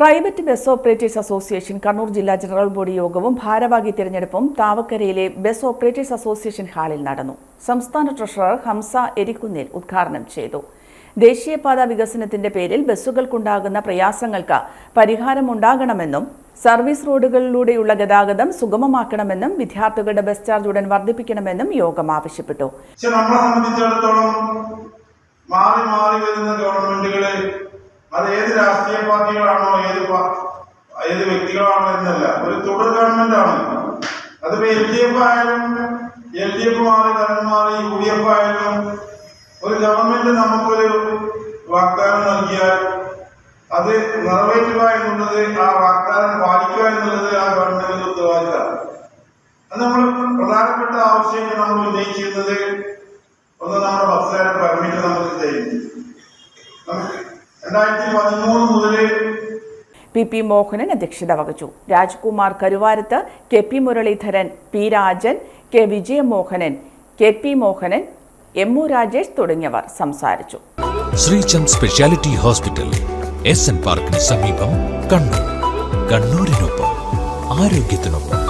Private bus operators association Kannur ജില്ലാ general body യോഗവും ഭാരവാഹി തിരഞ്ഞെടുപ്പും താവക്കരയിലെ ബസ് ഓപ്പറേറ്റേഴ്സ് അസോസിയേഷൻ ഹാളിൽ നടന്നു. സംസ്ഥാന ട്രഷറർ ഹംസ എരിക്കുന്നേൽ ഉദ്ഘാടനം ചെയ്തു. ദേശീയപാത വികസനത്തിന്റെ പേരിൽ ബസ്സുകൾക്കുണ്ടാകുന്ന പ്രയാസങ്ങൾക്ക് പരിഹാരമുണ്ടാകണമെന്നും സർവീസ് റോഡുകളിലൂടെയുള്ള ഗതാഗതം സുഗമമാക്കണമെന്നും വിദ്യാർത്ഥികളുടെ ബസ് ചാർജ് ഉടൻ വർദ്ധിപ്പിക്കണമെന്നും യോഗം ആവശ്യപ്പെട്ടു. നമ്മളെ സംബന്ധിച്ചിടത്തോളം മാറി മാറി വരുന്ന ഗവൺമെന്റുകൾ അത് ഏത് രാഷ്ട്രീയ പാർട്ടികളാണോ ഏത് ഏത് വ്യക്തികളാണോ എന്നല്ല ഒരു തുടർ ഗവൺമെന്റ് ആണ്. അതിപ്പോ എൽ ഡി എഫ് ആയാലും എൽ ഡി എഫ് മാറി ഭരണം മാറി യു ഡി എഫ് ആയാലും ഒരു ഗവൺമെന്റ് നമുക്കൊരു വാഗ്ദാനം നൽകിയാൽ അത് നിറവേറ്റുക എന്നുള്ളത് ആ വാഗ്ദാനം പാലിക്കുക എന്നുള്ളത് ആ ഗവൺമെന്റിന്റെ ഉത്തരവാദിത്തമാണ്. അത് നമ്മൾ പ്രധാനപ്പെട്ട ആവശ്യങ്ങൾ നമ്മൾ ഉന്നയിച്ചിരുന്നത് ഒന്ന് നമ്മുടെ ബസ്സുകാരെ പെർമിറ്റ് നമുക്ക് രണ്ടായിരത്തി പതിമൂന്ന് മുതൽ പി പി മോഹനൻ അധ്യക്ഷത വഹിച്ചു. Rajkumar Karuvarath K P Muraleedharan P Rajan K Vijayamohanan K P Mohanan M O Rajesh തുടങ്ങിയവർ സംസാരിച്ചു. Sreechand speciality hospital S N പാർക്കിന് സമീപം കണ്ണൂർ. കണ്ണൂരിനൊപ്പം ആരോഗ്യത്തിനൊപ്പം.